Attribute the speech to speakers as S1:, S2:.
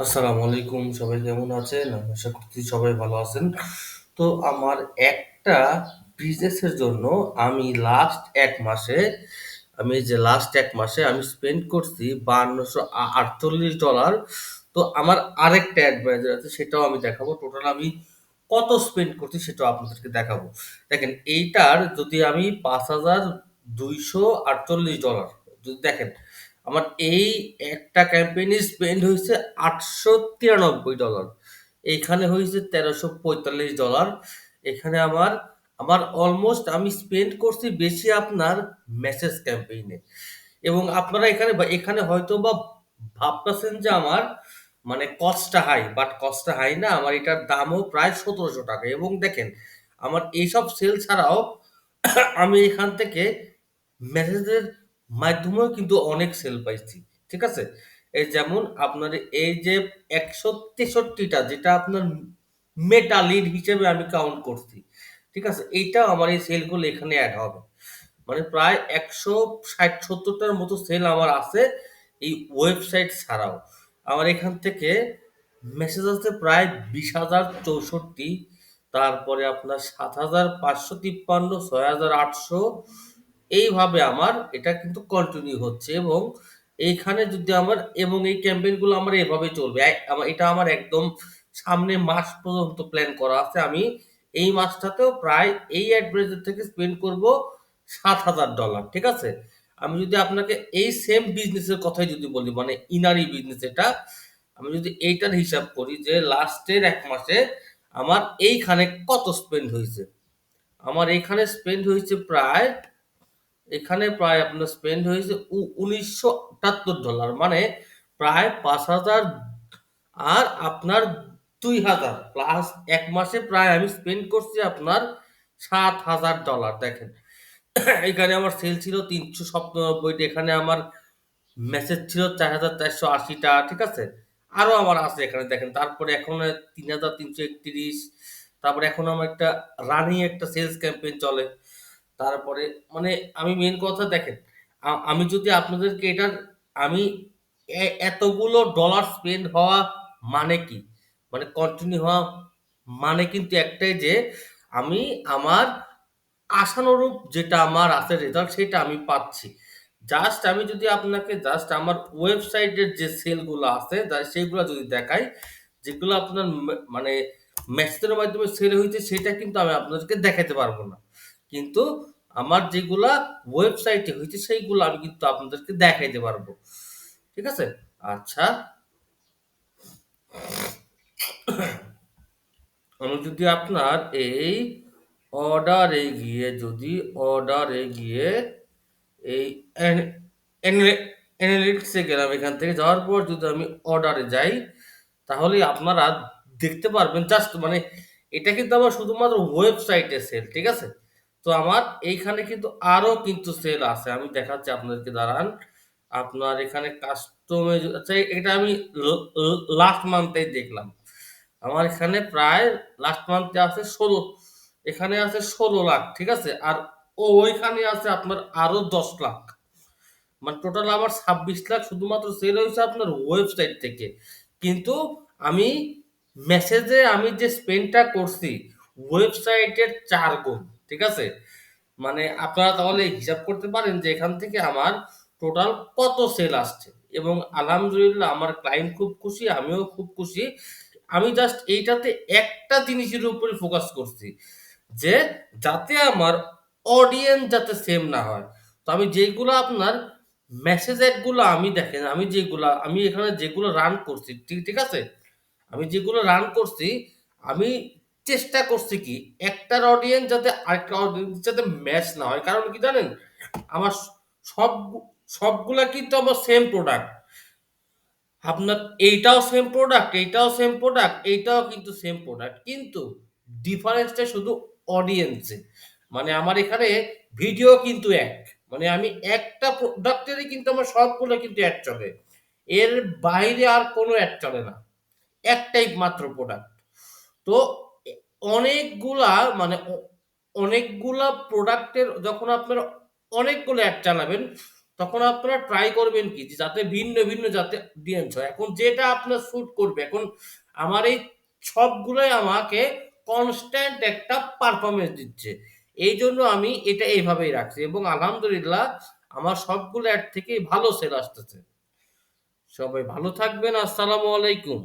S1: আসসালামু আলাইকুম সবাই কেমন আছেন? আশা করছি সবাই ভালো আছেন। তো আমার একটা বিজনেসের জন্য আমি লাস্ট এক মাসে আমি যে লাস্ট এক মাসে আমি স্পেন্ড করছি $৫২০০ আ $৪৮ তো আমার আরেকটা অ্যাডভাইজার আছে সেটাও আমি দেখাবো। টোটাল আমি কত স্পেন্ড করছি সেটাও আপনাদেরকে দেখাবো। দেখেন এইটার যদি আমি $৫,২৪৮ যদি দেখেন আমার এই একটা ক্যাম্পেইনে স্পেন্ড হইছে $৮৯৩ এইখানে হইছে $১৩৪৫ এখানে আমার আমার অলমোস্ট আমি স্পেন্ড করছি বেশি আপনার মেসেজ ক্যাম্পেইনে এবং আপনারা এখানে বা, এখানে হয়তোবা ভাবতেছেন যে আমার মানে কস্টটা হাই বাট কস্টটা হাই না। আমার এটার দামও প্রায় ৳১৭০০ এবং দেখেন, আমার এইসব সেল ছাড়াও আমি এখান থেকে মেসেজের মাধ্যমেও কিন্তু অনেক সেল পাইছি। ঠিক আছে? এই যেমন আপনার এই যে একশো তেষট্টিটা যেটা আপনার মেটা লিড হিসেবে আমি কাউন্ট করছি। ঠিক আছে? এইটাও আমার এই সেলগুলো এখানে অ্যাড হবে। মানে প্রায় ১৬০-৭০ টার মতো সেল আমার আছে এই ওয়েবসাইট ছাড়াও। আমার এখান থেকে মেসেজ আছে প্রায় ২০,০৬৪ তারপরে আপনার ৭,৫৫৩, ৬,৮০০ এইভাবে আমার এটা কিন্তু কন্টিনিউ হচ্ছে এবং এইখানে যদি আমার এবং এই ক্যাম্পেইনগুলো আমার এভাবে চলবে। এটা আমার একদম সামনে মাস পর্যন্ত প্ল্যান করা আছে। আমি এই মাসটাতেও প্রায় এই অ্যাডভার্টাইজার থেকে স্পেন্ড করব $৭,০০০ ঠিক আছে? আমি যদি আপনাকে এই সেম বিজনেসের কথাই যদি বলি মানে ইনারি বিজনেস এটা। আমি যদি এইটার হিসাব করি যে লাস্টের এক মাসে আমার এইখানে কত স্পেন্ড হয়েছে আমার এইখানে স্পেন্ড হয়েছে প্রায় এখানে প্রায় আপনার স্পেন্ড হয়েছে উনিশশো $১৯৭৮ মানে প্রায় ৫,০০০ আর আপনার ২,০০০ প্লাস এক মাসে প্রায় আমি স্পেন্ড করছি আপনার $৭,০০০ দেখেন। এখানে আমার সেল ছিল ৩৯৭ টা এখানে আমার মেসেজ ছিল চার হাজার চারশো আশিটা ঠিক আছে? আরও আমার আছে এখানে দেখেন। তারপরে এখন ৩,৩৩১ তারপরে এখন আমার একটা রানিং একটা সেলস ক্যাম্পেইন চলে। তারপরে মানে আমি মেন কথা দেখেন, আমি যদি আপনাদেরকে এটার আমি এতগুলো ডলার স্পেন্ড হওয়া মানে কি? মানে কন্টিনিউ হওয়া মানে কিন্তু একটাই যে আমি আমার আশানুরূপ যেটা আমার আছে রেজাল্ট সেটা আমি পাচ্ছি। জাস্ট আমি যদি আপনাকে জাস্ট আমার ওয়েবসাইটের যে সেলগুলো আছে যা সেগুলা যদি দেখাই, যেগুলো আপনার মানে মেসেজের মাধ্যমে সেল হয়েছে সেটা কিন্তু আমি আপনাদেরকে দেখাতে পারব না। কিন্তু আমার যেগুলা ওয়েবসাইটে হইছে সেইগুলো আমি কিন্তু আপনাদেরকে দেখাইতে পারব ঠিক আছে? আচ্ছা। আমি যদি আপনার এই অর্ডারে গিয়ে যদি অর্ডারে গিয়ে এই অ্যান অ্যানালিটিক্স গেলাম এখান থেকে যাওয়ার পর যদি আমি অর্ডারে যাই, তাহলে আপনারা দেখতে পারবেন জাস্ট মানে এটা কিন্তু আমার শুধুমাত্র ওয়েবসাইটে সেল। ঠিক আছে? তো আমার এইখানে কিন্তু আরও কিন্তু সেল আছে। আমি দেখাচ্ছি আপনাদেরকে দাঁড়ান। আপনার এখানে কাস্টমে আচ্ছা এটা আমি লাস্ট মান্থেই দেখলাম। আমার এখানে প্রায় লাস্ট মান্থে আছে ১৬ এখানে আছে ১৬,০০,০০০ ঠিক আছে? আর ও ওইখানে আছে আপনার আরও ১০,০০,০০০ মানে টোটাল আমার ২৬,০০,০০০ শুধুমাত্র সেল হয়েছে আপনার ওয়েবসাইট থেকে। কিন্তু আমি মেসেজে আমি যে স্পেন্ডটা করছি ওয়েবসাইটের চার গুণ। ঠিক আছে? মানে আপনারা তাহলে হিসাব করতে পারেন যে এখান থেকে আমার টোটাল কত সেল আসছে এবং আলহামদুলিল্লাহ আমার ক্লায়েন্ট খুব খুশি, আমিও খুব খুশি। আমি জাস্ট এইটাতে একটা জিনিসের উপরে ফোকাস করছি। যে যাতে আমার অডিয়েন্স যাতে সেম না হয়। তো আমি যেইগুলা আপনার মেসেজ এডগুলা আমি দেখেন আমি যেগুলা আমি এখানে যেগুলো রান করছি, ঠিক ঠিক আছে? আমি যেগুলো রান করছি, আমি চেষ্টা করছি কি একটার অডিয়েন্স যাতে আরেকটা অডিয়েন্সের সাথে ম্যাচ না হয়। কারণ কি জানেন? আমার সব সবগুলা কিন্তু আমার সেম প্রোডাক্ট। আপনার এইটাও সেম প্রোডাক্ট, এইটাও সেম প্রোডাক্ট, এইটাও কিন্তু সেম প্রোডাক্ট। কিন্তু ডিফারেন্সটা শুধু অডিয়েন্সে। মানে আমার এখানে ভিডিও কিন্তু এক। মানে আমি একটা প্রোডাক্টেরই কিন্তু আমার সবগুলো কিন্তু অ্যাড চলে। এর বাইরে আর কোনো অ্যাড চলে না। একটাই মাত্র প্রোডাক্ট। তো অনেকগুলা মানে অনেকগুলা প্রোডাক্টের যখন আপনারা অনেকগুলো এড চালাবেন, তখন আপনারা ট্রাই করবেন কি? যাতে ভিন্ন ভিন্ন যাতে অডিয়েন্স হয়। এখন যেটা আপনার শ্যুট করবে এখন আমার এই সবগুলোই আমাকে কনস্ট্যান্ট একটা পারফরমেন্স দিচ্ছে। এই জন্য আমি এটা এইভাবেই রাখছি এবং আলহামদুলিল্লাহ আমার সবগুলো অ্যাড থেকেই ভালো সেল আসতেছে। সবাই ভালো থাকবেন। আসসালামু আলাইকুম।